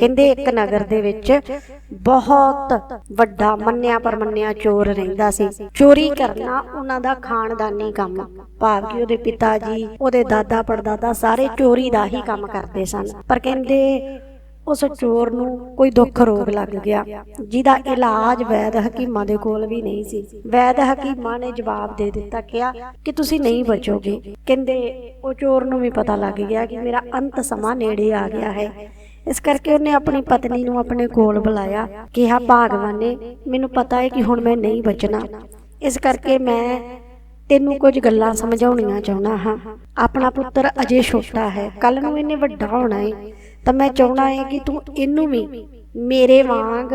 ਕਹਿੰਦੇ ਇੱਕ ਨਗਰ ਦੇ ਵਿੱਚ ਬਹੁਤ ਵੱਡਾ ਮੰਨਿਆ ਪਰਮੰਨਿਆ ਚੋਰ ਰਹਿੰਦਾ ਸੀ। ਚੋਰੀ ਕਰਨਾ ਉਹਨਾਂ ਦਾ ਖਾਨਦਾਨੀ ਕੰਮ। ਭਾਵ ਕਿ ਉਹਦੇ ਪਿਤਾ ਜੀ ਉਹਦੇ ਦਾਦਾ ਪੜਦਾਦਾ ਸਾਰੇ ਚੋਰੀ ਦਾ ਹੀ ਕੰਮ ਕਰਦੇ ਸਨ। ਪਰ ਕਹਿੰਦੇ ਉਸ ਚੋਰ ਨੂੰ ਕੋਈ ਦੁੱਖ ਰੋਗ ਲੱਗ ਗਿਆ। ਜਿਹਦਾ ਇਲਾਜ ਵੈਦ ਹਕੀਮਾਂ ਦੇ ਕੋਲ ਵੀ ਨਹੀਂ ਸੀ। ਵੈਦ ਹਕੀਮਾਂ ਨੇ ਜਵਾਬ ਦੇ ਦਿੱਤਾ, ਕਿਹਾ ਕਿ ਤੁਸੀਂ ਨਹੀਂ ਬਚੋਗੇ। ਕਹਿੰਦੇ ਉਹ ਚੋਰ ਨੂੰ ਵੀ ਪਤਾ ਲੱਗ ਗਿਆ ਕਿ ਮੇਰਾ ਅੰਤ ਸਮਾਂ ਨੇੜੇ ਆ ਗਿਆ ਹੈ। ਇਸ ਕਰਕੇ ਉਹਨੇ ਆਪਣੀ ਪਤਨੀ ਨੂੰ ਆਪਣੇ ਕੋਲ ਬੁਲਾਇਆ, ਕਿਹਾ, ਭਾਗਵਾਨ ਨੇ, ਮੈਨੂੰ ਪਤਾ ਹੈ ਕਿ ਹੁਣ ਮੈਂ ਨਹੀਂ ਬਚਣਾ। ਇਸ ਕਰਕੇ ਮੈਂ ਤੈਨੂੰ ਕੁਝ ਗੱਲਾਂ ਸਮਝਾਉਣੀਆਂ ਚਾਹੁੰਦਾ ਹਾਂ। ਆਪਣਾ ਪੁੱਤਰ ਅਜੇ ਛੋਟਾ ਹੈ। ਕੱਲ ਨੂੰ ਇਹਨੇ ਵੱਡਾ ਹੋਣਾ ਹੈ ਤਾਂ ਮੈਂ ਚਾਹੁੰਦਾ ਹੈ ਕਿ ਤੂੰ ਇਹਨੂੰ ਵੀ ਮੇਰੇ ਵਾਂਗ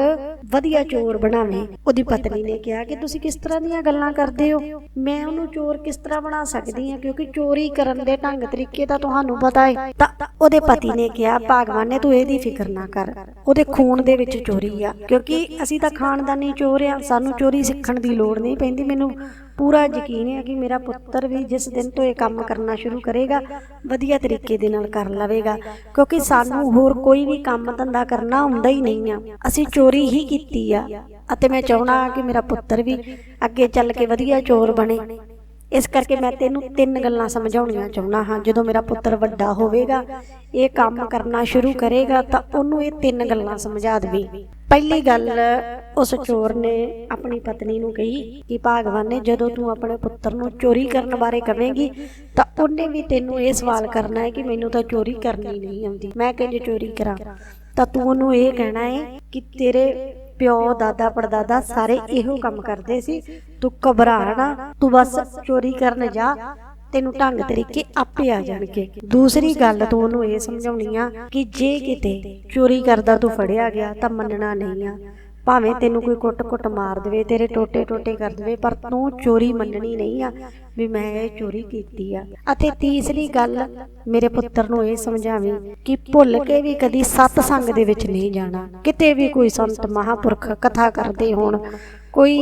ਵਧੀਆ ਚੋਰ ਬਣਾਵੇਂ। ਉਹਦੀ ਪਤਨੀ ਨੇ ਕਿਹਾ ਕਿ ਤੁਸੀਂ ਕਿਸ ਤਰ੍ਹਾਂ ਦੀਆਂ ਗੱਲਾਂ ਕਰਦੇ ਹੋ? ਮੈਂ ਉਹਨੂੰ ਚੋਰ ਕਿਸ ਤਰ੍ਹਾਂ ਬਣਾ ਸਕਦੀ ਹਾਂ? ਕਿਉਂਕਿ ਚੋਰੀ ਕਰਨ ਦੇ ਢੰਗ ਤਰੀਕੇ ਤਾਂ ਤੁਹਾਨੂੰ ਪਤਾ ਹੈ। ਤਾਂ ਉਹਦੇ ਪਤੀ ਨੇ ਕਿਹਾ, ਭਗਵਾਨ ਨੇ ਤੂੰ ਇਹਦੀ ਫਿਕਰ ਨਾ ਕਰ। ਉਹਦੇ ਖੂਨ ਦੇ ਵਿੱਚ ਚੋਰੀ ਆ। ਕਿਉਂਕਿ ਅਸੀਂ ਤਾਂ ਖਾਨਦਾਨੀ ਚੋਰ ਆ। ਸਾਨੂੰ ਚੋਰੀ ਸਿੱਖਣ ਦੀ ਲੋੜ ਨਹੀਂ ਪੈਂਦੀ। ਮੈਨੂੰ ਪੂਰਾ ਯਕੀਨ ਹੈ ਕਿ ਮੇਰਾ ਪੁੱਤਰ ਵੀ ਜਿਸ ਦਿਨ ਤੋਂ ਇਹ ਕੰਮ ਕਰਨਾ ਸ਼ੁਰੂ ਕਰੇਗਾ, ਵਧੀਆ ਤਰੀਕੇ ਦੇ ਨਾਲ ਕਰ ਲਵੇਗਾ, ਕਿਉਂਕਿ ਸਾਨੂੰ ਹੋਰ ਕੋਈ ਵੀ ਕੰਮ ਧੰਦਾ ਕਰਨਾ ਹੁੰਦਾ ਹੀ ਨਹੀਂ ਆ। ਅਸੀਂ ਚੋਰੀ ਹੀ ਕੀਤੀ ਆ ਅਤੇ ਮੈਂ ਚਾਹਣਾ ਕਿ ਮੇਰਾ ਪੁੱਤਰ ਵੀ ਅੱਗੇ ਚੱਲ ਕੇ ਵਧੀਆ ਚੋਰ ਬਣੇ। ਇਸ ਕਰਕੇ ਮੈਂ ਤੈਨੂੰ ਤਿੰਨ ਗੱਲਾਂ ਸਮਝਾਉਣੀਆਂ ਚਾਹੁੰਦਾ ਹਾਂ। ਜਦੋਂ ਮੇਰਾ ਪੁੱਤਰ ਵੱਡਾ ਹੋਵੇਗਾ, ਇਹ ਕੰਮ ਕਰਨਾ ਸ਼ੁਰੂ ਕਰੇਗਾ, ਤਾਂ ਉਹਨੂੰ ਇਹ ਤਿੰਨ ਗੱਲਾਂ ਸਮਝਾ ਦੇਵੀਂ। ਪਹਿਲੀ ਗੱਲ ਉਸ ਚੋਰ ਨੇ ਆਪਣੀ ਪਤਨੀ ਨੂੰ ਕਹੀ ਕਿ ਭਗਵਾਨ ਨੇ ਜਦੋਂ ਤੂੰ ਆਪਣੇ ਪੁੱਤਰ ਨੂੰ ਚੋਰੀ ਕਰਨ ਬਾਰੇ ਕਵੇਂਗੀ ਤਾਂ ਉਹਨੇ ਵੀ ਤੈਨੂੰ ਇਹ ਸਵਾਲ ਕਰਨਾ ਹੈ ਕਿ ਮੈਨੂੰ ਤਾਂ ਚੋਰੀ ਕਰਨੀ ਨਹੀਂ ਆਉਂਦੀ। ਮੈਂ ਕਿੰਜ ਚੋਰੀ ਕਰਾਂ। ਤਾਂ ਤੂੰ ਉਹਨੂੰ ਇਹ ਕਹਿਣਾ ਹੈ ਕਿ ਤੇਰੇ ਪਿਓ ਦਾਦਾ ਪੜਦਾਦਾ ਸਾਰੇ ਇਹੋ ਕੰਮ ਕਰਦੇ ਸੀ। ਤੂੰ ਘਬਰਾ ਨਾ ਤੂੰ ਬਸ ਚੋਰੀ ਕਰਨ ਜਾ। ਤੈਨੂੰ ਢੰਗ ਤਰੀਕੇ ਆਪੇ ਆ ਜਾਣਗੇ। ਦੂਸਰੀ ਗੱਲ ਤੂੰ ਉਹਨੂੰ ਇਹ ਸਮਝਾਉਣੀ ਆ ਕਿ ਜੇ ਕਿਤੇ ਚੋਰੀ ਕਰਦਾ ਤੂੰ ਫੜਿਆ ਗਿਆ ਤਾਂ ਮੰਨਣਾ ਨਹੀਂ ਆ। ਭਾਵੇਂ ਤੈਨੂੰ ਕੋਈ ਕੁੱਟ-ਕੁੱਟ ਮਾਰ ਦੇਵੇ ਤੇਰੇ ਟੋਟੇ-ਟੋਟੇ ਕਰ ਦੇਵੇ ਪਰ ਤੂੰ ਚੋਰੀ ਮੰਨਣੀ ਨਹੀਂ ਆ ਵੀ ਮੈਂ ਇਹ ਚੋਰੀ ਕੀਤੀ ਆ। ਅਤੇ ਤੀਸਰੀ ਗੱਲ ਮੇਰੇ ਪੁੱਤਰ ਨੂੰ ਇਹ ਸਮਝਾਵੀਂ ਕਿ ਭੁੱਲ ਕੇ ਵੀ ਕਦੀ ਸਤ ਸੰਗ ਦੇ ਵਿੱਚ ਨਹੀਂ ਜਾਣਾ। ਕਿਤੇ ਵੀ ਕੋਈ ਸੰਤ ਮਹਾਪੁਰਖ ਕਥਾ ਕਰਦੇ ਹੋਣ ਕੋਈ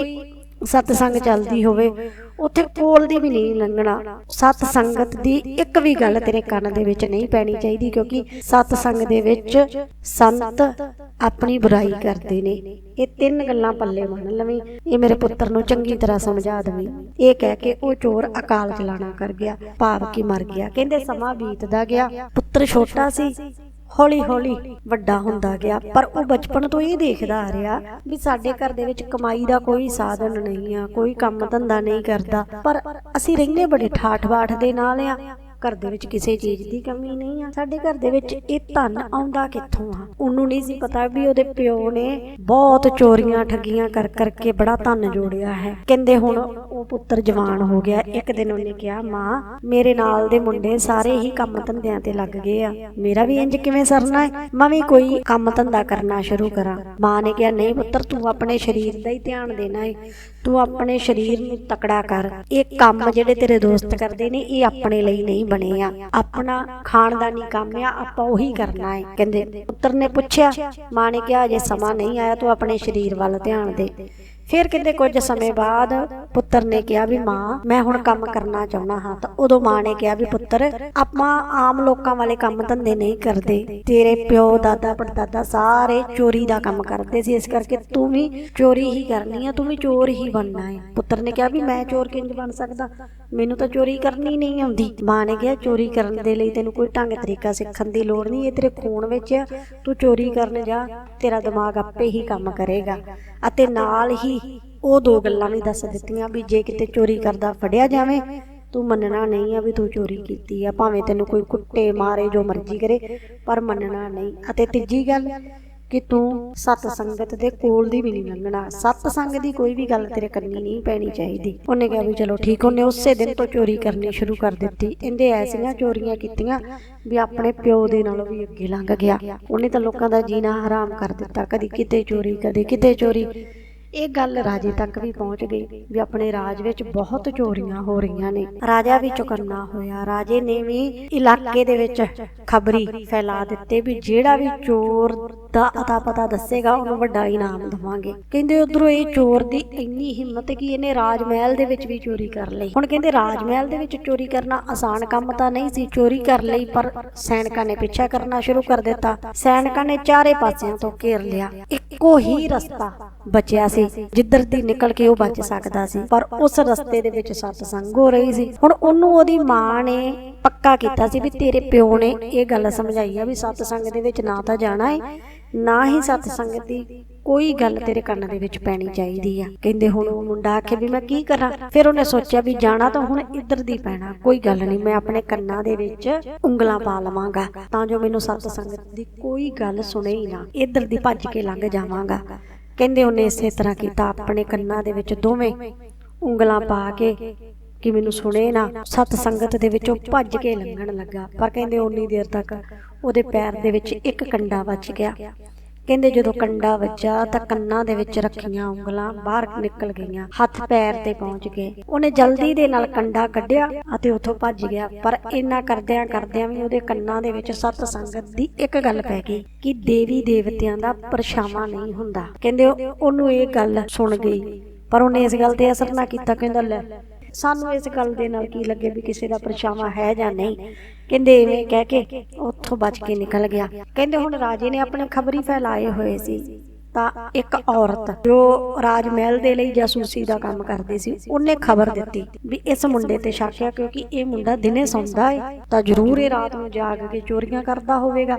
ਸਤ ਸੰਗ ਚੱਲਦੀ ਹੋਵੇ, ਉੱਥੇ ਕੋਲ ਦੀ ਵੀ ਨਹੀਂ ਲੰਘਣਾ। ਸਤ ਸੰਗਤ ਦੀ ਇੱਕ ਵੀ ਗੱਲ ਤੇਰੇ ਕੰਨ ਦੇ ਵਿੱਚ ਨਹੀਂ ਪੈਣੀ ਚਾਹੀਦੀ, ਕਿਉਂਕਿ ਸਤ ਸੰਗ ਦੇ ਵਿੱਚ ਸੰਤ ਆਪਣੀ ਬੁਰਾਈ ਕਰਦੇ ਨੇ। ਇਹ ਤਿੰਨ ਗੱਲਾਂ ਪੱਲੇ ਮੰਨ ਲਵੀਂ। ਇਹ ਮੇਰੇ ਪੁੱਤਰ ਨੂੰ ਚੰਗੀ ਤਰ੍ਹਾਂ ਸਮਝਾ ਦੇਵੀਂ। ਇਹ ਕਹਿ ਕੇ ਉਹ ਚੋਰ ਅਕਾਲ ਚਲਾਣਾ ਕਰ ਗਿਆ। ਭਾਵ ਕੀ ਮਰ ਗਿਆ। ਕਹਿੰਦੇ ਸਮਾਂ ਬੀਤਦਾ ਗਿਆ। ਪੁੱਤਰ ਛੋਟਾ ਸੀ। ਹੌਲੀ ਹੌਲੀ ਵੱਡਾ ਹੁੰਦਾ ਗਿਆ। ਪਰ ਉਹ ਬਚਪਨ ਤੋਂ ਇਹ ਦੇਖਦਾ ਆ ਰਿਹਾ ਵੀ ਸਾਡੇ ਘਰ ਦੇ ਵਿੱਚ ਕਮਾਈ ਦਾ ਕੋਈ ਸਾਧਨ ਨਹੀਂ ਆ, ਕੋਈ ਕੰਮ ਧੰਦਾ ਨਹੀਂ ਕਰਦਾ। ਪਰ ਅਸੀਂ ਰਹਿੰਦੇ ਬੜੇ ਠਾਠ-ਬਾਠ ਦੇ ਨਾਲ ਆ। ਘਰ ਦੇ ਵਿੱਚ ਕਿਸੇ ਚੀਜ਼ ਦੀ ਕਮੀ ਨਹੀਂ ਆ। ਸਾਡੇ ਘਰ ਦੇ ਵਿੱਚ ਇਹ ਧਨ ਆਉਂਦਾ ਕਿੱਥੋਂ ਆ? ਉਹਨੂੰ ਨਹੀਂ ਸੀ ਪਤਾ ਵੀ ਉਹਦੇ ਪਿਓ ਨੇ ਬਹੁਤ ਚੋਰੀਆਂ ਠੱਗੀਆਂ ਕਰ ਕਰਕੇ ਬੜਾ ਧਨ ਜੋੜਿਆ ਹੈ। ਕਹਿੰਦੇ ਹੁਣ ਉਹ ਪੁੱਤਰ ਜਵਾਨ ਹੋ ਗਿਆ। ਇੱਕ ਦਿਨ ਉਹਨੇ ਕਿਹਾ ਮਾਂ ਮੇਰੇ ਨਾਲ ਦੇ ਮੁੰਡੇ ਸਾਰੇ ਹੀ ਕੰਮ ਧੰਦਿਆਂ ਤੇ ਲੱਗ ਗਏ ਆ। ਮੇਰਾ ਵੀ ਇੰਜ ਕਿਵੇਂ ਸਰਨਾ ਹੈ? ਮੈਂ ਵੀ ਕੋਈ ਕੰਮ ਧੰਦਾ ਕਰਨਾ ਸ਼ੁਰੂ ਕਰਾਂ। ਮਾਂ ਨੇ ਕਿਹਾ ਨਹੀਂ ਪੁੱਤਰ ਤੂੰ ਆਪਣੇ ਸਰੀਰ ਦਾ ਹੀ ਧਿਆਨ ਦੇਣਾ ਹੈ। ਤੂੰ ਆਪਣੇ ਸਰੀਰ ਨੂੰ ਤਕੜਾ ਕਰ। ਇਹ ਕੰਮ ਜਿਹੜੇ ਤੇਰੇ ਦੋਸਤ ਕਰਦੇ ਨੇ, ਇਹ ਆਪਣੇ ਲਈ ਨਹੀਂ ਬਣੇ ਆ। ਆਪਣਾ ਖਾਨਦਾਨੀ ਕੰਮ ਆ, ਆਪਾਂ ਉਹੀ ਕਰਨਾ ਹੈ ਕਹਿੰਦੇ, ਪੁੱਤਰ ਨੇ ਪੁੱਛਿਆ, ਮਾਂ ਨੇ ਕਿਹਾ, ਅਜੇ ਸਮਾਂ ਨਹੀਂ ਆਇਆ, ਤੂੰ ਆਪਣੇ ਸਰੀਰ ਵੱਲ ਧਿਆਨ ਦੇ। ਫਿਰ ਕਹਿੰਦੇ ਕੁਝ ਸਮੇਂ ਬਾਅਦ ਪੁੱਤਰ ਨੇ ਕਿਹਾ ਵੀ ਮਾਂ, ਮੈਂ ਹੁਣ ਕੰਮ ਕਰਨਾ ਚਾਹੁੰਦਾ ਹਾਂ। ਤਾਂ ਉਦੋਂ ਮਾਂ ਨੇ ਕਿਹਾ ਵੀ ਪੁੱਤਰ, ਆਪਾਂ ਆਮ ਲੋਕਾਂ ਵਾਲੇ ਕੰਮ ਧੰਦੇ ਨਹੀਂ ਕਰਦੇ। ਤੇਰੇ ਪਿਓ, ਦਾਦਾ, ਪੜਦਾਦਾ ਸਾਰੇ ਚੋਰੀ ਦਾ ਕੰਮ ਕਰਦੇ ਸੀ। ਇਸ ਕਰਕੇ ਤੂੰ ਵੀ ਚੋਰੀ ਹੀ ਕਰਨੀ ਆ, ਤੂੰ ਵੀ ਚੋਰ ਹੀ ਬਣਨਾ ਹੈ ਪੁੱਤਰ ਨੇ ਕਿਹਾ ਵੀ ਮੈਂ ਚੋਰ ਕਿੰਜ ਬਣ ਸਕਦਾ? ਮੈਨੂੰ ਤਾਂ ਚੋਰੀ ਕਰਨੀ ਨਹੀਂ ਆਉਂਦੀ। ਮਾਂ ਨੇ ਕਿਹਾ, ਚੋਰੀ ਕਰਨ ਦੇ ਲਈ ਤੈਨੂੰ ਕੋਈ ਢੰਗ ਤਰੀਕਾ ਸਿੱਖਣ ਦੀ ਲੋੜ ਨਹੀਂ। ਇਹ ਤੇਰੇ ਖੂਨ ਵਿੱਚ ਆ। ਤੂੰ ਚੋਰੀ ਕਰਨ ਜਾ। ਤੇਰਾ ਦਿਮਾਗ ਆਪੇ ਹੀ ਕੰਮ ਕਰੇਗਾ। ਅਤੇ ਨਾਲ ਹੀ ਉਹ ਦੋ ਗੱਲਾਂ ਵੀ ਦੱਸ ਦਿੱਤੀਆਂ ਵੀ ਜੇ ਕਿਤੇ ਚੋਰੀ ਕਰਦਾ ਫੜਿਆ ਜਾਵੇ, ਤੂੰ ਮੰਨਣਾ ਨਹੀਂ ਆ ਵੀ ਤੂੰ ਚੋਰੀ ਕੀਤੀ ਆ। ਭਾਵੇਂ ਤੈਨੂੰ ਕੋਈ ਕੁੱਟੇ ਮਾਰੇ ਜੋ ਮਰਜ਼ੀ ਕਰੇ, ਪਰ ਮੰਨਣਾ ਨਹੀਂ। ਅਤੇ ਤੀਜੀ ਗੱਲ ਕਿ ਤੂੰ ਸਤ ਸੰਗਤ ਦੇ ਕੋਲ ਦੀ ਵੀ ਨਹੀਂ ਲੰਘਣਾ। ਸਤ ਸੰਗ ਦੀ ਕੋਈ ਵੀ ਗੱਲ ਤੇਰੇ ਕੰਨੀ ਨਹੀਂ ਪੈਣੀ ਚਾਹੀਦੀ। ਉਹਨੇ ਕਿਹਾ ਵੀ ਚਲੋ ਠੀਕ, ਉਹਨੇ ਉਸੇ ਦਿਨ ਤੋਂ ਚੋਰੀ ਕਰਨੀ ਸ਼ੁਰੂ ਕਰ ਦਿੱਤੀ। ਇਹਦੇ ਐਸੀਆਂ ਚੋਰੀਆਂ ਕੀਤੀਆਂ ਵੀ ਆਪਣੇ ਪਿਓ ਦੇ ਨਾਲੋਂ ਵੀ ਅੱਗੇ ਲੰਘ ਗਿਆ। ਉਹਨੇ ਤਾਂ ਲੋਕਾਂ ਦਾ ਜੀਣਾ ਹਰਾਮ ਕਰ ਦਿੱਤਾ। ਕਦੀ ਕਿਤੇ ਚੋਰੀ, ਕਦੇ ਕਿਤੇ ਚੋਰੀ। ਇਹ ਗੱਲ ਰਾਜੇ ਤੱਕ ਵੀ ਪਹੁੰਚ ਗਈ ਵੀ ਆਪਣੇ ਰਾਜ ਵਿੱਚ ਬਹੁਤ ਚੋਰੀਆਂ ਹੋ ਰਹੀਆਂ ਨੇ। ਰਾਜਾ ਵੀ ਚੁਕੰਨਾ ਹੋਇਆ। ਰਾਜੇ ਨੇ ਵੀ ਇਲਾਕੇ ਦੇ ਵਿੱਚ ਖਬਰੀ ਫੈਲਾ ਦਿੱਤੇ ਵੀ ਜਿਹੜਾ ਵੀ ਚੋਰ ਦਾ ਅਤਾ ਪਤਾ ਦੱਸੇਗਾ ਉਹਨੂੰ ਵੱਡਾ ਇਨਾਮ ਦਵਾਂਗੇ। ਕਹਿੰਦੇ ਉਧਰੋਂ ਇਹ ਚੋਰ ਦੀ ਇੰਨੀ ਹਿੰਮਤ ਕਿ ਇਹਨੇ ਰਾਜ ਮਹਿਲ ਦੇ ਵਿੱਚ ਵੀ ਚੋਰੀ ਕਰ ਲਈ। ਹੁਣ ਕਹਿੰਦੇ ਰਾਜ ਮਹਿਲ ਦੇ ਵਿੱਚ ਚੋਰੀ ਕਰਨਾ ਆਸਾਨ ਕੰਮ ਤਾਂ ਨਹੀਂ ਸੀ। ਚੋਰੀ ਕਰ ਲਈ ਪਰ ਸੈਨਿਕਾਂ ਨੇ ਪਿੱਛਾ ਕਰਨਾ ਸ਼ੁਰੂ ਕਰ ਦਿੱਤਾ। ਸੈਨਿਕਾਂ ਨੇ ਚਾਰੇ ਪਾਸਿਆਂ ਤੋਂ ਘੇਰ ਲਿਆ ਇੱਕੋ ਹੀ ਰਸਤਾ ਬਚਿਆ ਸੀ ਜਿੱਧਰ ਦੀ ਨਿਕਲ ਕੇ ਉਹ ਬਚ ਸਕਦਾ ਸੀ, ਪਰ ਉਸ ਰਸਤੇ ਦੇ ਵਿੱਚ ਸਤਸੰਗ ਹੋ ਰਹੀ ਸੀ। ਹੁਣ ਉਹਨੂੰ ਉਹਦੀ ਮਾਂ ਨੇ ਪੱਕਾ ਕੀਤਾ ਸੀ ਵੀ ਤੇਰੇ ਪਿਓ ਨੇ ਇਹ ਗੱਲ ਸਮਝਾਈ ਆ ਵੀ ਸਤਸੰਗ ਦੇ ਵਿੱਚ ਨਾ ਤਾਂ ਜਾਣਾ ਹੈ ਨਾ ਹੀ ਸਤਸੰਗ ਦੀ ਕੋਈ ਗੱਲ ਤੇਰੇ ਕੰਨ ਦੇ ਵਿੱਚ ਪੈਣੀ ਚਾਹੀਦੀ ਆ। ਕਹਿੰਦੇ ਹੁਣ ਉਹ ਮੁੰਡਾ ਆਖੇ ਵੀ ਮੈਂ ਕੀ ਕਰਾਂ? ਫਿਰ ਉਹਨੇ ਸੋਚਿਆ ਵੀ ਜਾਣਾ ਤਾਂ ਹੁਣ ਇੱਧਰ ਦੀ ਪੈਣਾ, ਕੋਈ ਗੱਲ ਨਹੀਂ, ਮੈਂ ਆਪਣੇ ਕੰਨਾਂ ਦੇ ਵਿੱਚ ਉਂਗਲਾਂ ਪਾ ਲਵਾਂਗਾ, ਤਾਂ ਜੋ ਮੈਨੂੰ ਸਤਸੰਗ ਦੀ ਕੋਈ ਗੱਲ ਸੁਣੇ ਹੀ ਨਾ, ਇੱਧਰ ਦੀ ਭੱਜ ਕੇ ਲੰਘ ਜਾਵਾਂਗਾ। ਕਹਿੰਦੇ ਉਹਨੇ ਇਸੇ ਤਰ੍ਹਾਂ ਕੀਤਾ ਆਪਣੇ ਕੰਨਾਂ ਦੇ ਵਿੱਚ ਦੋਵੇਂ ਉਂਗਲਾਂ ਪਾ ਕੇ ਕਿ ਮੈਨੂੰ ਸੁਣੇ ਨਾ ਸਤ ਸੰਗਤ ਦੇ ਵਿੱਚੋਂ ਭੱਜ ਕੇ ਲੰਘਣ ਲੱਗਾ। ਪਰ ਕਹਿੰਦੇ ਉਨੀ ਦੇਰ ਤੱਕ ਉਹਦੇ ਪੈਰ ਦੇ ਵਿੱਚ ਇੱਕ ਕੰਡਾ ਵੱਜ ਗਿਆ। ਕਹਿੰਦੇ ਜਦੋਂ ਕੰਡਾ ਵੱਜਾ ਤਾਂ ਕੰਨਾਂ ਦੇ ਵਿੱਚ ਰੱਖੀਆਂ ਉਂਗਲਾਂ ਬਾਹਰ ਨਿਕਲ ਗਈਆਂ, ਹੱਥ ਪੈਰ ਤੇ ਪਹੁੰਚ ਗਏ। ਉਹਨੇ ਜਲਦੀ ਦੇ ਨਾਲ ਕੰਡਾ ਕੱਢਿਆ ਅਤੇ ਉੱਥੋਂ ਭੱਜ ਗਿਆ। ਪਰ ਇੰਨਾ ਕਰਦਿਆਂ ਕਰਦਿਆਂ ਵੀ ਉਹਦੇ ਕੰਨਾਂ ਦੇ ਵਿੱਚ ਸਤ ਸੰਗਤ ਦੀ ਇੱਕ ਗੱਲ ਪੈ ਗਈ ਕਿ ਦੇਵੀ ਦੇਵਤਿਆਂ ਦਾ ਪਰਛਾਵਾਂ ਨਹੀਂ ਹੁੰਦਾ। ਕਹਿੰਦੇ ਉਹਨੂੰ ਇਹ ਗੱਲ ਸੁਣ ਗਈ। ਪਰ ਉਹਨੇ ਇਸ ਗੱਲ ਤੇ ਅਸਰ ਨਾ ਕੀਤਾ, ਕਹਿੰਦਾ, ਲੈ ਸਾਨੂੰ ਇਸ ਗੱਲ ਦੇ ਨਾਲ ਕੀ ਲੱਗੇ ਵੀ ਕਿਸੇ ਦਾ ਪਰਛਾਵਾਂ ਹੈ ਜਾਂ ਨਹੀਂ? ਕਹਿੰਦੇ ਐਵੇਂ ਕਹਿ ਕੇ ਉੱਥੋਂ ਬਚ ਕੇ ਨਿਕਲ ਗਿਆ। ਕਹਿੰਦੇ ਹੁਣ ਰਾਜੇ ਨੇ ਆਪਣੇ ਖਬਰੀ ਫੈਲਾਏ ਹੋਏ ਸੀ। ਤਾਂ ਇੱਕ ਔਰਤ ਜੋ ਰਾਜ ਮਹਿਲ ਦੇ ਲਈ ਜਾਸੂਸੀ ਦਾ ਕੰਮ ਕਰਦੀ ਸੀ ਉਹਨੇ ਖਬਰ ਦਿੱਤੀ ਵੀ ਇਸ ਮੁੰਡੇ ਤੇ ਸ਼ੱਕ ਹੈ ਕਿਉਂਕਿ ਇਹ ਮੁੰਡਾ ਦਿਨੇ ਸੌਂਦਾ ਹੈ ਤਾਂ ਜ਼ਰੂਰ ਇਹ ਰਾਤ ਨੂੰ ਜਾਗ ਕੇ ਚੋਰੀਆਂ ਕਰਦਾ ਹੋਵੇਗਾ।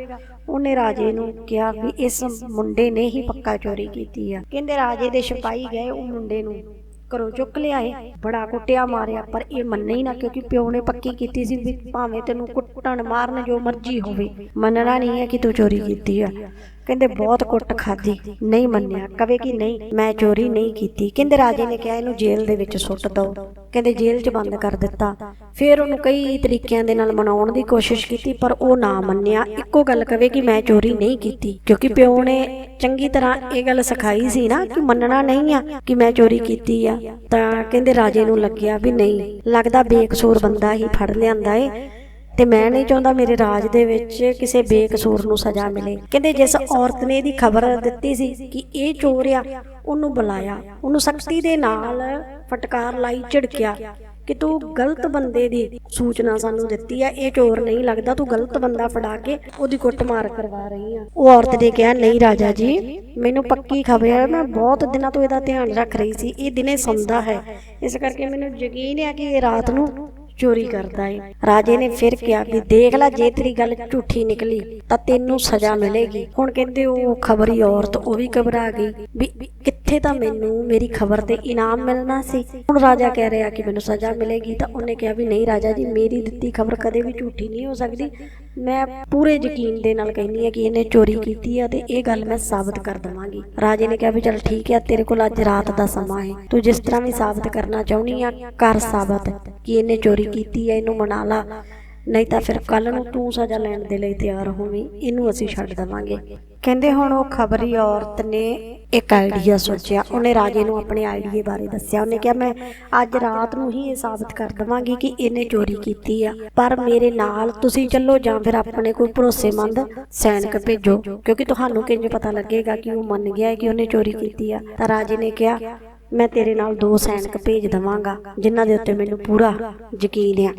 ਉਹਨੇ ਰਾਜੇ ਨੂੰ ਕਿਹਾ ਵੀ ਇਸ ਮੁੰਡੇ ਨੇ ਹੀ ਪੱਕਾ ਚੋਰੀ ਕੀਤੀ ਆ। ਕਹਿੰਦੇ ਰਾਜੇ ਦੇ ਸਿਪਾਹੀ ਗਏ ਉਹ ਮੁੰਡੇ ਨੂੰ। ਘਰੋਂ ਚੁੱਕ ਲਿਆਏ। ਬੜਾ ਕੁੱਟਿਆ ਮਾਰਿਆ, ਪਰ ਇਹ ਮੰਨੇ ਹੀ ਨਾ ਕਿਉਂਕਿ ਪਿਓ ਨੇ ਪੱਕੀ ਕੀਤੀ ਸੀ ਵੀ ਭਾਵੇਂ ਤੈਨੂੰ ਕੁੱਟਣ ਮਾਰਨ ਜੋ ਮਰਜ਼ੀ ਹੋਵੇ, ਮੰਨਣਾ ਨਹੀਂ ਹੈ ਕਿ ਤੂੰ ਚੋਰੀ ਕੀਤੀ ਆ। ਕਹਿੰਦੇ, ਬਹੁਤ ਕੁੱਟ ਖਾਧੀ। ਨਹੀਂ ਮੰਨਿਆ। ਕਵੇ ਕਿ ਨਹੀਂ, ਮੈਂ ਚੋਰੀ ਨਹੀਂ ਕੀਤੀ। ਕਹਿੰਦੇ, ਰਾਜੇ ਨੇ ਕਿਹਾ ਇਹਨੂੰ ਜੇਲ੍ਹ ਦੇ ਵਿੱਚ ਸੁੱਟ ਦਿਓ। ਕਹਿੰਦੇ ਜੇਲ੍ਹ 'ਚ ਬੰਦ ਕਰ ਦਿੱਤਾ। ਫਿਰ ਉਹਨੂੰ ਕਈ ਤਰੀਕਿਆਂ ਦੇ ਨਾਲ ਮਨਾਉਣ ਦੀ ਕੋਸ਼ਿਸ਼ ਕੀਤੀ, ਪਰ ਉਹ ਨਾ ਮੰਨਿਆ। ਇੱਕੋ ਗੱਲ ਕਵੇ ਕਿ ਮੈਂ ਚੋਰੀ ਨਹੀਂ ਕੀਤੀ, ਕਿਉਂਕਿ ਪਿਓ ਨੇ ਚੰਗੀ ਤਰ੍ਹਾਂ ਇਹ ਗੱਲ ਸਿਖਾਈ ਸੀ ਨਾ ਕਿ ਮੰਨਣਾ ਨਹੀਂ ਆ ਕਿ ਮੈਂ ਚੋਰੀ ਕੀਤੀ ਆ। ਤਾਂ ਕਹਿੰਦੇ ਰਾਜੇ ਨੂੰ ਲੱਗਿਆ ਵੀ ਨਹੀਂ। ਲੱਗਦਾ ਬੇਕਸੂਰ ਬੰਦਾ ਹੀ ਫੜ ਲਿਆਂਦਾ ਏ। ਤੇ ਮੈਂ ਨਹੀਂ ਚਾਹੁੰਦਾ ਮੇਰੇ ਰਾਜ ਦੇ ਵਿੱਚ ਕਿਸੇ ਬੇਕਸੂਰ ਨੂੰ ਸਜ਼ਾ ਮਿਲੇ। ਕਹਿੰਦੇ ਜਿਸ ਔਰਤ ਨੇ ਇਹਦੀ ਖਬਰ ਦਿੱਤੀ ਸੀ ਕਿ ਇਹ ਚੋਰ ਆ, ਉਹਨੂੰ ਬੁਲਾਇਆ। ਉਹਨੂੰ ਸਖਤੀ ਦੇ ਨਾਲ ਫਟਕਾਰ ਲਾਈ, ਝਿੜਕਿਆ ਕਿ ਤੂੰ ਗਲਤ ਬੰਦੇ ਦੀ ਸੂਚਨਾ ਸਾਨੂੰ ਦਿੱਤੀ ਆ। ਇਹ ਚੋਰ ਨਹੀਂ ਲੱਗਦਾ, ਤੂੰ ਗਲਤ ਬੰਦਾ ਫੜਾ ਕੇ ਉਹਦੀ ਕੁੱਟਮਾਰ ਕਰਵਾ ਰਹੀ ਆ। ਉਹ ਔਰਤ ਨੇ ਕਿਹਾ, ਨਹੀਂ ਰਾਜਾ ਜੀ, ਮੈਨੂੰ ਪੱਕੀ ਖਬਰ ਹੈ ਮੈਂ ਬਹੁਤ ਦਿਨਾਂ ਤੋਂ ਇਹਦਾ ਧਿਆਨ ਰੱਖ ਰਹੀ ਸੀ। ਇਹ ਦਿਨੇ ਸੌਂਦਾ ਹੈ। ਇਸ ਕਰਕੇ ਮੈਨੂੰ ਯਕੀਨ ਹੈ ਕਿ ਇਹ ਰਾਤ ਨੂੰ ਚੋਰੀ ਕਰਦਾ ਹੈ ਰਾਜੇ ਨੇ ਫਿਰ ਕਿਹਾ ਵੀ ਦੇਖ ਲੈ ਜੇ ਤੇਰੀ ਗੱਲ ਝੂਠੀ ਨਿਕਲੀ ਤਾਂ ਤੈਨੂੰ ਸਜ਼ਾ ਮਿਲੇਗੀ। ਹੁਣ ਕਹਿੰਦੇ ਉਹ ਖਬਰੀ ਔਰਤ ਉਹ ਵੀ ਘਬਰਾ ਗਈ ਵੀ ਇੱਥੇ ਤਾਂ ਮੈਨੂੰ ਮੇਰੀ ਖਬਰ ਤੇ ਇਨਾਮ ਮਿਲਣਾ ਸੀ। ਹੁਣ ਰਾਜਾ ਕਹਿ ਰਿਹਾ ਕਿ ਮੈਨੂੰ ਸਜ਼ਾ ਮਿਲੇਗੀ ਤਾਂ ਉਹਨੇ ਕਿਹਾ ਵੀ ਨਹੀਂ ਰਾਜਾ ਜੀ, ਮੇਰੀ ਦਿੱਤੀ ਖਬਰ ਕਦੇ ਵੀ ਝੂਠੀ ਨਹੀਂ ਹੋ ਸਕਦੀ। ਮੈਂ ਪੂਰੇ ਯਕੀਨ ਦੇ ਨਾਲ ਕਹਿੰਦੀ ਹਾਂ ਕਿ ਇਹਨੇ ਚੋਰੀ ਕੀਤੀ ਹੈ ਤੇ ਇਹ ਗੱਲ ਮੈਂ ਸਾਬਤ ਕਰ ਦਵਾਂਗੀ। ਰਾਜੇ ਨੇ ਕਿਹਾ ਵੀ ਚਲ ਠੀਕ ਹੈ ਤੇਰੇ ਕੋਲ ਅੱਜ ਰਾਤ ਦਾ ਸਮਾਂ ਹੈ। ਤੂੰ ਜਿਸ ਤਰ੍ਹਾਂ ਵੀ ਸਾਬਤ ਕਰਨਾ ਚਾਹੁੰਦੀ ਆ, ਕਰ ਸਾਬਤ। ਕਿ ਇਹਨੇ ਚੋਰੀ ਕੀਤੀ ਹੈ ਇਹਨੂੰ ਮਨਾ ਲਾ। ਨਹੀਂ ਤਾਂ ਫਿਰ ਕੱਲ ਨੂੰ ਤੂੰ ਸਜ਼ਾ ਲੈਣ ਦੇ ਲਈ ਤਿਆਰ ਹੋਵੇਂ, ਇਹਨੂੰ ਅਸੀਂ ਛੱਡ ਦਵਾਂਗੇ। ਕਹਿੰਦੇ ਹੁਣ ਉਹ ਖਬਰੀ ਔਰਤ ਨੇ ਇੱਕ ਆਈਡੀਆ ਸੋਚਿਆ, ਉਹਨੇ ਰਾਜੇ ਨੂੰ ਆਪਣੇ ਆਈਡੀਏ ਬਾਰੇ ਦੱਸਿਆ। ਉਹਨੇ ਕਿਹਾ, ਮੈਂ ਅੱਜ ਰਾਤ ਨੂੰ ਹੀ ਇਹ ਸਾਬਤ ਕਰ ਦਵਾਂਗੀ ਕਿ ਇਹਨੇ ਚੋਰੀ ਕੀਤੀ ਆ। ਪਰ ਮੇਰੇ ਨਾਲ ਤੁਸੀਂ ਚੱਲੋ ਜਾਂ ਫਿਰ ਆਪਣੇ ਕੋਈ ਭਰੋਸੇਮੰਦ ਸੈਨਿਕ ਭੇਜੋ, ਕਿਉਂਕਿ ਤੁਹਾਨੂੰ ਕਿੰਜ ਪਤਾ ਲੱਗੇਗਾ ਕਿ ਉਹ ਮੰਨ ਗਿਆ ਹੈ ਕਿ ਉਹਨੇ ਚੋਰੀ ਕੀਤੀ ਆ। ਤਾਂ ਰਾਜੇ ਨੇ ਕਿਹਾ, ਮੈਂ ਤੇਰੇ ਨਾਲ ਦੋ ਸੈਨਿਕ ਭੇਜ ਦਵਾਂਗਾ, ਜਿਨ੍ਹਾਂ ਦੇ ਉੱਤੇ ਮੈਨੂੰ ਪੂਰਾ ਯਕੀਨ ਆ।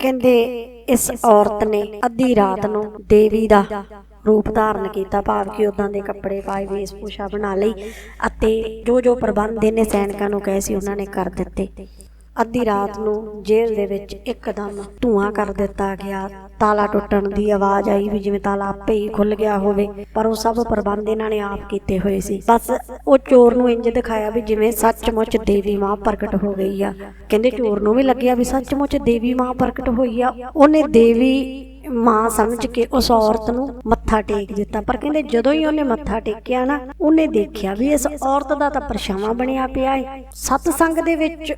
ਕਹਿੰਦੇ ਇਸ ਔਰਤ ਨੇ ਅੱਧੀ ਰਾਤ ਨੂੰ ਦੇਵੀ ਦਾ ਰੂਪ ਧਾਰਨ ਕੀਤਾ, ਭਾਵ ਕਿ ਉਦਾਂ ਦੇ ਕੱਪੜੇ ਪਾਏ, ਵੇਸ਼ਭੂਸ਼ਾ ਬਣਾ ਲਈ ਅਤੇ ਜੋ ਜੋ ਪ੍ਰਬੰਧ ਇਹਨੇ ਸੈਨਿਕਾਂ ਨੂੰ ਕਹੇ ਸੀ, ਉਹਨਾਂ ਨੇ ਕਰ ਦਿੱਤੇ। ਅੱਧੀ ਰਾਤ ਨੂੰ ਜੇਲ੍ਹ ਦੇ ਵਿੱਚ ਇੱਕਦਮ ਧੂਆਂ ਕਰ ਦਿੱਤਾ ਗਿਆ। ਤਾਲਾ ਟੁੱਟਣ ਦੀ ਆਵਾਜ਼ ਆਈ ਵੀ ਜਿਵੇਂ ਤਾਲਾ ਆਪੇ ਹੀ ਖੁੱਲ ਗਿਆ ਹੋਵੇ ਪਰ ਉਹ ਸਭ ਪ੍ਰਬੰਧ ਇਹਨਾਂ ਨੇ ਆਪ ਕੀਤੇ ਹੋਏ ਸੀ। ਬਸ ਉਹ ਚੋਰ ਨੂੰ ਇੰਜ ਦਿਖਾਇਆ ਵੀ ਜਿਵੇਂ ਸੱਚਮੁੱਚ ਦੇਵੀ ਮਾਂ ਪ੍ਰਗਟ ਹੋ ਗਈ ਆ। ਕਹਿੰਦੇ ਚੋਰ ਨੂੰ ਵੀ ਲੱਗਿਆ ਵੀ ਸੱਚਮੁੱਚ ਦੇਵੀ ਮਾਂ ਪ੍ਰਗਟ ਹੋਈ ਆ। ਉਹਨੇ ਦੇਵੀ ਮਾਂ ਸਮਝ ਕੇ ਉਸ ਔਰਤ ਨੂੰ ਮੱਥਾ ਟੇਕ ਦਿੱਤਾ। ਪਰ ਕਹਿੰਦੇ ਜਦੋਂ ਹੀ ਉਹਨੇ ਮੱਥਾ ਟੇਕਿਆ ਨਾ ਉਹਨੇ ਦੇਖਿਆ ਵੀ ਇਸ ਔਰਤ ਦਾ ਤਾਂ ਪਰਛਾਵਾਂ ਬਣਿਆ ਪਿਆ ਹੈ ਸਤਸੰਗ ਦੇ ਵਿੱਚ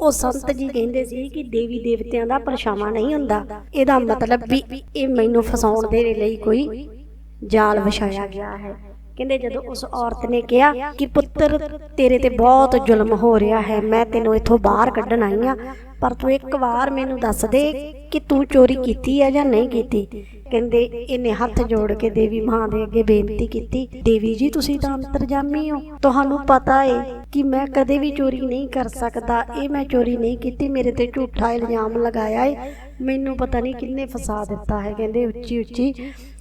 ਉਹ ਸੰਤ ਜੀ ਕਹਿੰਦੇ ਸੀ ਕਿ ਦੇਵੀ ਦੇਵਤਿਆਂ ਦਾ ਪਰਛਾਵਾਂ ਨਹੀਂ ਹੁੰਦਾ। ਇਹਦਾ ਮਤਲਬ ਵੀ ਇਹ ਮੈਨੂੰ ਫਸਾਉਣ ਦੇ ਲਈ ਕੋਈ ਜਾਲ ਵਿਛਾਇਆ ਗਿਆ ਹੈ। ਕਹਿੰਦੇ ਜਦੋਂ ਉਸ ਔਰਤ ਨੇ ਕਿਹਾ ਕਿ ਪੁੱਤਰ, ਤੇਰੇ ਤੇ ਬਹੁਤ ਜ਼ੁਲਮ ਹੋ ਰਿਹਾ ਹੈ, ਮੈਂ ਤੈਨੂੰ ਇੱਥੋਂ ਬਾਹਰ ਕੱਢਣ ਆਈ ਆ ਪਰ ਤੂੰ ਇੱਕ ਵਾਰ ਮੈਨੂੰ ਦੱਸ ਦੇ ਕਿ ਤੂੰ ਚੋਰੀ ਕੀਤੀ ਹੈ ਜਾਂ ਨਹੀਂ ਕੀਤੀ? ਕਹਿੰਦੇ, ਇਹਨੇ ਹੱਥ ਜੋੜ ਕੇ ਦੇਵੀ ਮਾਂ ਦੇ ਅੱਗੇ ਬੇਨਤੀ ਕੀਤੀ, ਦੇਵੀ ਜੀ, ਤੁਸੀਂ ਤਾਂ ਅੰਤਰਜਾਮੀ ਹੋ। ਤੁਹਾਨੂੰ ਪਤਾ ਹੈ ਕਿ ਮੈਂ ਕਦੇ ਵੀ ਚੋਰੀ ਨਹੀਂ ਕਰ ਸਕਦਾ। ਇਹ ਮੈਂ ਚੋਰੀ ਨਹੀਂ ਕੀਤੀ। ਮੇਰੇ ਤੇ ਝੂਠਾ ਇਲਜ਼ਾਮ ਲਗਾਇਆ ਹੈ ਮੈਨੂੰ ਪਤਾ ਨਹੀਂ ਕਿੰਨੇ ਫਸਾ ਦਿੱਤਾ ਹੈ। ਕਹਿੰਦੇ ਉੱਚੀ ਉੱਚੀ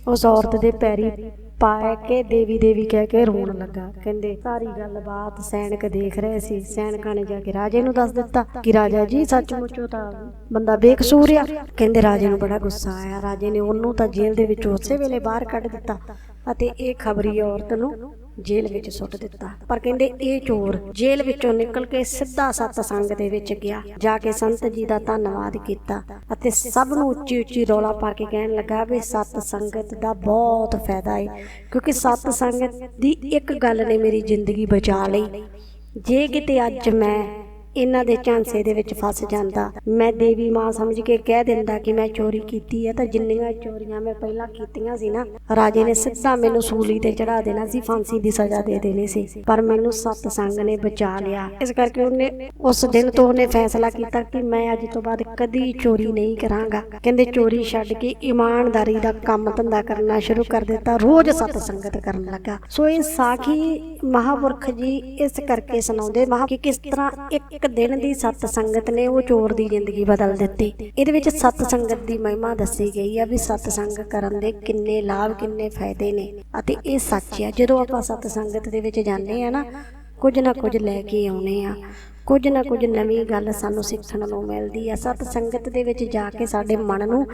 ਉਸ ਔਰਤ ਦੇ ਪੈਰੀ ਪਾ ਕੇ ਦੇਵੀ ਦੇਵੀ ਕਹਿ ਕੇ ਰੋਣ ਲੱਗਾ। ਕਹਿੰਦੇ ਸਾਰੀ ਗੱਲਬਾਤ ਸੈਨਿਕ ਦੇਖ ਰਹੇ ਸੀ। ਸੈਨਿਕਾਂ ਨੇ ਜਾ ਕੇ ਰਾਜੇ ਨੂੰ ਦੱਸ ਦਿੱਤਾ ਕਿ ਰਾਜਾ ਜੀ ਸੱਚਮੁੱਚ ਤਾਂ ਬੰਦਾ ਬੇਕਸੂਰ ਆ। ਕਹਿੰਦੇ ਰਾਜੇ ਨੂੰ ਬੜਾ ਗੁੱਸਾ ਆਇਆ। ਰਾਜੇ ਨੇ ਉਹਨੂੰ ਤਾਂ ਜੇਲ੍ਹ ਦੇ ਵਿੱਚ ਉਸੇ ਵੇਲੇ ਬਾਹਰ ਕੱਢ ਦਿੱਤਾ ਅਤੇ ਇਹ ਖਬਰੀ ਔਰਤ ਨੂੰ ਜੇਲ੍ਹ ਵਿੱਚ ਸੁੱਟ ਦਿੱਤਾ। ਪਰ ਕਹਿੰਦੇ ਇਹ ਚੋਰ ਜੇਲ੍ਹ ਵਿੱਚੋਂ ਨਿਕਲ ਕੇ ਸਿੱਧਾ ਸਤਸੰਗ ਦੇ ਵਿੱਚ ਗਿਆ, ਜਾ ਕੇ ਸੰਤ ਜੀ ਦਾ ਧੰਨਵਾਦ ਕੀਤਾ ਅਤੇ ਸਭ ਨੂੰ ਉੱਚੀ ਉੱਚੀ ਰੌਲਾ ਪਾ ਕੇ ਕਹਿਣ ਲੱਗਾ ਵੀ ਸਤ ਸੰਗਤ ਦਾ ਬਹੁਤ ਫਾਇਦਾ ਹੈ ਕਿਉਂਕਿ ਸਤ ਸੰਗਤ ਦੀ ਇੱਕ ਗੱਲ ਨੇ ਮੇਰੀ ਜ਼ਿੰਦਗੀ ਬਚਾ ਲਈ। ਜੇ ਕਿਤੇ ਅੱਜ ਮੈਂ ਇਹਨਾਂ ਦੇ ਝਾਂਸੇ ਦੇ ਵਿੱਚ ਫਸ ਜਾਂਦਾ। ਮੈਂ ਦੇਵੀ ਮਾਂ ਸਮਝ ਕੇ ਕਹਿ ਦਿੰਦਾ ਕਿ ਮੈਂ ਚੋਰੀ ਕੀਤੀ ਹੈ ਤਾਂ ਜਿੰਨੀਆਂ ਚੋਰੀਆਂ ਮੈਂ ਪਹਿਲਾਂ ਕੀਤੀਆਂ ਸੀ ਨਾ, ਰਾਜੇ ਨੇ ਸਿੱਧਾ ਮੈਨੂੰ ਸੂਲੀ ਤੇ ਚੜਾ ਦੇਣਾ ਸੀ, ਫਾਂਸੀ ਦੀ ਸਜ਼ਾ ਦੇ ਦੇਣੀ ਸੀ। ਪਰ ਮੈਨੂੰ ਸਤ ਸੰਗ ਨੇ ਬਚਾ ਲਿਆ। ਇਸ ਕਰਕੇ ਉਹਨੇ, ਉਸ ਦਿਨ ਤੋਂ ਉਹਨੇ ਫੈਸਲਾ ਕੀਤਾ ਕਿ ਮੈਂ ਅੱਜ ਤੋਂ ਬਾਅਦ ਕਦੀ ਚੋਰੀ ਨਹੀਂ ਕਰਾਂਗਾ। ਕਹਿੰਦੇ ਚੋਰੀ ਛੱਡ ਕੇ ਇਮਾਨਦਾਰੀ ਦਾ ਕੰਮ ਧੰਦਾ ਕਰਨਾ ਸ਼ੁਰੂ ਕਰ ਦਿੱਤਾ, ਰੋਜ਼ ਸਤ ਸੰਗਤ ਕਰਨ ਲੱਗਾ। ਸੋ ਇਹ ਸਾਖੀ ਮਹਾਪੁਰਖ ਜੀ ਇਸ ਕਰਕੇ ਸੁਣਾਉਂਦੇ, ਮਹਾ ਕਿ ਕਿਸ ਤਰ੍ਹਾਂ ਇੱਕ ਦਿਨ ਦੀ ਸਤ ਸੰਗਤ ਨੇ ਉਹ ਚੋਰ ਦੀ ਜ਼ਿੰਦਗੀ ਬਦਲ ਦਿੱਤੀ। ਇਹਦੇ ਵਿੱਚ ਸਤ ਸੰਗਤ ਦੀ ਮਹਿਮਾ ਦੱਸੀ ਗਈ ਆ ਵੀ ਸਤ ਸੰਗ ਕਰਨ ਦੇ ਕਿੰਨੇ ਲਾਭ, ਕਿੰਨੇ ਫਾਇਦੇ ਨੇ। ਅਤੇ ਇਹ ਸੱਚ ਆ, ਜਦੋਂ ਆਪਾਂ ਸਤ ਸੰਗਤ ਦੇ ਵਿੱਚ ਜਾਂਦੇ ਆ ਨਾ, ਕੁਝ ਨਾ ਕੁਝ ਲੈ ਕੇ ਆਉਨੇ ਆ। ਕੁਝ ਨਾ ਕੁਝ ਨਵੀਂ ਗੱਲ ਸਾਨੂੰ ਸਿੱਖਣ ਨੂੰ ਮਿਲਦੀ ਆ। ਸਤ ਸੰਗਤ ਦੇ ਵਿੱਚ ਜਾ ਕੇ ਸਾਡੇ ਮਨ ਨੂੰ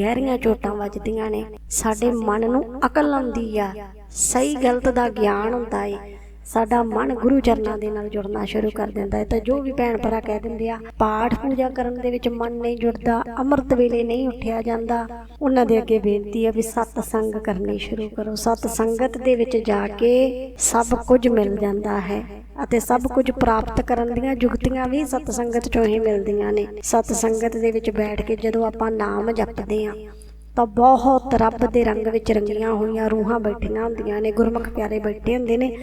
ਗਹਿਰੀਆਂ ਚੋਟਾਂ ਵੱਜਦੀਆਂ ਨੇ। ਸਾਡੇ ਮਨ ਨੂੰ ਅਕਲ ਆਉਂਦੀ ਆ। ਸਹੀ ਗਲਤ ਦਾ ਗਿਆਨ ਹੁੰਦਾ ਏ। ਸਾਡਾ ਮਨ ਗੁਰੂ ਚਰਨਾਂ ਦੇ ਨਾਲ ਜੁੜਨਾ ਸ਼ੁਰੂ ਕਰ ਦਿੰਦਾ ਹੈ। ਤਾਂ ਜੋ ਵੀ ਭੈਣ ਭਰਾ ਕਹਿ ਦਿੰਦੇ ਆ, ਪਾਠ ਪੂਜਾ ਕਰਨ ਦੇ ਵਿੱਚ ਮਨ ਨਹੀਂ ਜੁੜਦਾ, ਅੰਮ੍ਰਿਤ ਵੇਲੇ ਨਹੀਂ ਉੱਠਿਆ ਜਾਂਦਾ, ਉਹਨਾਂ ਦੇ ਅੱਗੇ ਬੇਨਤੀ ਹੈ ਵੀ ਸਤ ਸੰਗ ਕਰਨੀ ਸ਼ੁਰੂ ਕਰੋ। ਸਤ ਸੰਗਤ ਦੇ ਵਿੱਚ ਜਾ ਕੇ ਸਭ ਕੁਝ ਮਿਲ ਜਾਂਦਾ ਹੈ ਅਤੇ ਸਭ ਕੁਝ ਪ੍ਰਾਪਤ ਕਰਨ ਦੀਆਂ ਯੁਕਤੀਆਂ ਵੀ ਸਤ ਸੰਗਤ ਚੋਂ ਹੀ ਮਿਲਦੀਆਂ ਨੇ। ਸਤ ਸੰਗਤ ਦੇ ਵਿੱਚ ਬੈਠ ਕੇ ਜਦੋਂ ਆਪਾਂ ਨਾਮ ਜਪਦੇ ਆ ਤਾਂ ਬਹੁਤ ਰੱਬ ਦੇ ਰੰਗ ਵਿੱਚ ਰੰਗੀਆਂ ਹੋਈਆਂ ਰੂਹਾਂ ਬੈਠੀਆਂ ਹੁੰਦੀਆਂ ਨੇ। ਗੁਰਮੁਖ ਪਿਆਰੇ ਬੈਠੇ ਹੁੰਦੇ ਨੇ।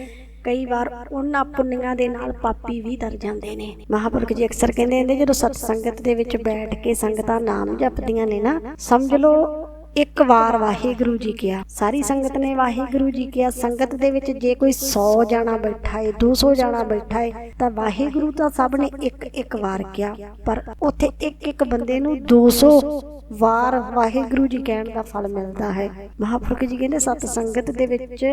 ਕਈ ਵਾਰ ਉਹਨਾਂ ਪੁੰਨੀਆਂ ਦੇ ਨਾਲ ਪਾਪੀ ਵੀ ਤਰ ਜਾਂਦੇ ਨੇ। ਮਹਾਪੁਰਖ ਜੀ ਅਕਸਰ ਕਹਿੰਦੇ ਹੁੰਦੇ ਜਦੋਂ ਸਤ ਸੰਗਤ ਦੇ ਵਿੱਚ ਬੈਠ ਕੇ ਸੰਗਤਾਂ ਨਾਮ ਜਪਦੀਆਂ ਨੇ ਨਾ, ਸਮਝ ਲਓ, ਇੱਕ ਵਾਰ ਵਾਹਿਗੁਰੂ ਜੀ ਕਿਹਾ ਸਾਰੀ ਸੰਗਤ ਨੇ ਵਾਹਿਗੁਰੂ ਜੀ ਕਿਹਾ ਸੰਗਤ ਦੇ ਵਿੱਚ ਜੇ ਕੋਈ 100 ਜਾਣਾ ਬੈਠਾ ਏ 200 ਜਾਣਾ ਬੈਠਾ ਏ, ਤਾਂ ਵਾਹਿਗੁਰੂ ਤਾਂ ਸਭ ਨੇ ਇੱਕ ਇੱਕ ਵਾਰ ਕਿਹਾ ਪਰ ਉੱਥੇ ਇੱਕ ਇੱਕ ਬੰਦੇ ਨੂੰ 200 ਵਾਰ ਵਾਹਿਗੁਰੂ ਜੀ ਕਹਿਣ ਦਾ ਫਲ ਮਿਲਦਾ ਹੈ। ਮਹਾਪੁਰਖ ਜੀ ਕਹਿੰਦੇ, ਸਤ ਸੰਗਤ ਦੇ ਵਿੱਚ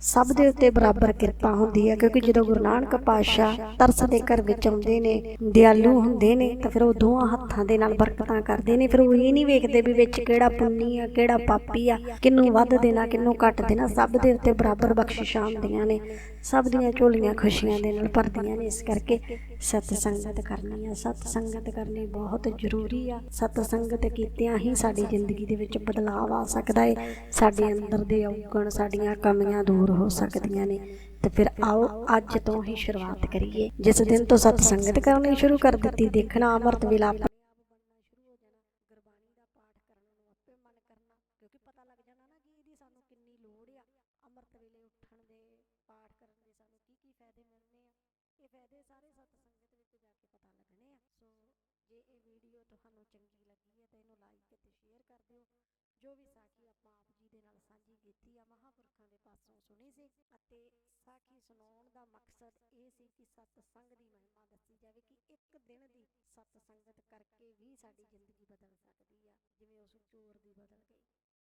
ਸਭ ਦੇ ਉੱਤੇ ਬਰਾਬਰ ਕਿਰਪਾ ਹੁੰਦੀ ਹੈ, ਕਿਉਂਕਿ ਜਦੋਂ ਗੁਰੂ ਨਾਨਕ ਪਾਤਸ਼ਾਹ ਤਰਸ ਦੇ ਘਰ ਵਿੱਚ ਆਉਂਦੇ ਨੇ, ਦਿਆਲੂ ਹੁੰਦੇ ਨੇ, ਤਾਂ ਫਿਰ ਉਹ ਦੋਹਾਂ ਹੱਥਾਂ ਦੇ ਨਾਲ ਬਰਕਤਾਂ ਕਰਦੇ ਨੇ। ਫਿਰ ਉਹ ਇਹ ਨਹੀਂ ਵੇਖਦੇ ਵੀ ਵਿੱਚ ਕਿਹੜਾ ਪੁੰਨੀ ਆ, ਕਿਹੜਾ ਪਾਪੀ ਆ ਕਿੰਨੂੰ ਵੱਧ ਦੇਣਾ ਕਿੰਨੂੰ ਘੱਟ ਦੇਣਾ, ਸਭ ਦੇ ਉੱਤੇ ਬਰਾਬਰ ਬਖਸ਼ਿਸ਼ਾਂ ਹੁੰਦੀਆਂ ਨੇ। ਸਭ ਦੀਆਂ ਝੋਲੀਆਂ ਖੁਸ਼ੀਆਂ ਦੇ ਨਾਲ ਭਰਦੀਆਂ ਨੇ। ਇਸ ਕਰਕੇ ਸਤ ਸੰਗਤ ਕਰਨੀ ਆ। ਸਤ ਸੰਗਤ ਕਰਨੀ ਬਹੁਤ ਜ਼ਰੂਰੀ ਆ। ਸਤ ਸੰਗਤ ਕੀਤਿਆਂ ਹੀ ਸਾਡੀ ਜ਼ਿੰਦਗੀ ਦੇ ਵਿੱਚ ਬਦਲਾਅ ਆ ਸਕਦਾ ਹੈ ਸਾਡੇ ਅੰਦਰ ਦੇ ਔਗਣ, ਸਾਡੀਆਂ ਕਮੀਆਂ ਦੂਰ ਹੋ ਸਕਦੀਆਂ ਨੇ। ਤੇ ਫਿਰ ਆਓ, ਅੱਜ ਤੋਂ ਹੀ ਸ਼ੁਰੂਆਤ ਕਰੀਏ। ਜਿਸ ਦਿਨ ਤੋਂ ਸਤ ਸੰਗਤ ਕਰਨੀ ਸ਼ੁਰੂ ਕਰ ਦਿੱਤੀ, ਦੇਖਣਾ ਅਮਰਤ ਵੇਲਾ ਆਪਣੇ ਆਪ ਬਣਨਾ ਸ਼ੁਰੂ ਹੋ ਜਾਣਾ ਗੁਰਬਾਣੀ ਦਾ ਪਾਠ ਕਰਨ ਨੂੰ ਆਪੇ ਮਨ ਕਰਨਾ ਕਿਉਂਕਿ ਪਤਾ ਲੱਗ ਜਾਣਾ ਨਾ ਕਿ ਇਹਦੀ ਸਾਨੂੰ ਕਿੰਨੀ ਲੋੜ ਆ ਅਮਰਤ ਵੇਲੇ ਉੱਠਣ ਦੇ ਪਾਠ ਕਰਨ ਦੇ ਸਾਨੂੰ ਕੀ ਕੀ ਫਾਇਦੇ ਮਿਲਣੇ ਆ ਇਹ ਫਾਇਦੇ ਸਾਰੇ ਸਤ ਸੰਗਤ ਵਿੱਚ ਜਾ ਕੇ ਪਤਾ ਲੱਗਣੇ ਆ। ਸੋ ਜੇ ਇਹ ਵੀਡੀਓ ਤੁਹਾਨੂੰ ਚੰਗੀ ਲੱਗੀ ਹੈ ਤਾਂ ਇਹਨੂੰ ਲਾਈਕ ਅਤੇ ਸ਼ੇਅਰ ਕਰ ਦਿਓ। ਜੋ ਵੀ ਸਾਖੀ ਆਪਾਂ ਆਪ ਜੀ ਦੇ ਨਾਲ ਸਾਂਝੀ ਕੀਤੀ ਆ, ਮਹਾਂਪੁਰਖਾਂ ਦੇ ਪਾਸੋਂ ਸੁਣੀ ਸੀ। ਅਤੇ ਸਾਖੀ ਸੁਣਾਉਣ ਦਾ ਮਕਸਦ ਇਹ ਸੀ ਕਿ ਸਤ ਸੰਗ ਦੀ ਮਹਿਮਾ ਦੱਸੀ ਜਾਵੇ ਕਿ ਇੱਕ ਦਿਨ ਦੀ ਸਤ ਸੰਗਤ ਕਰਕੇ ਵੀ ਸਾਡੀ ਜ਼ਿੰਦਗੀ ਬਦਲ ਸਕਦੀ ਆ, ਜਿਵੇਂ ਉਸ ਚੋਰ ਦੀ ਬਦਲ ਗਈ।